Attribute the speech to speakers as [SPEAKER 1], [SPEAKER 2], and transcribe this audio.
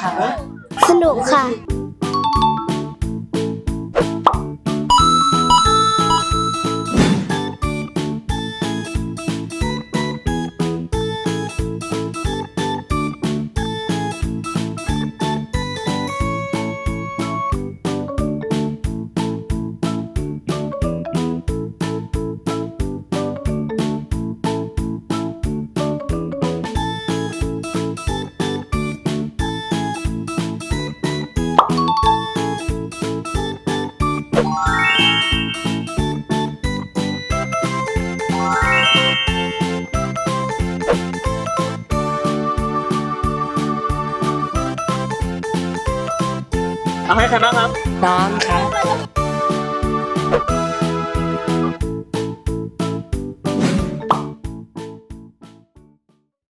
[SPEAKER 1] ค่ะ
[SPEAKER 2] สนุกค่ะ
[SPEAKER 3] เอาให้ใครบ้างครับ
[SPEAKER 1] น้องค่ะ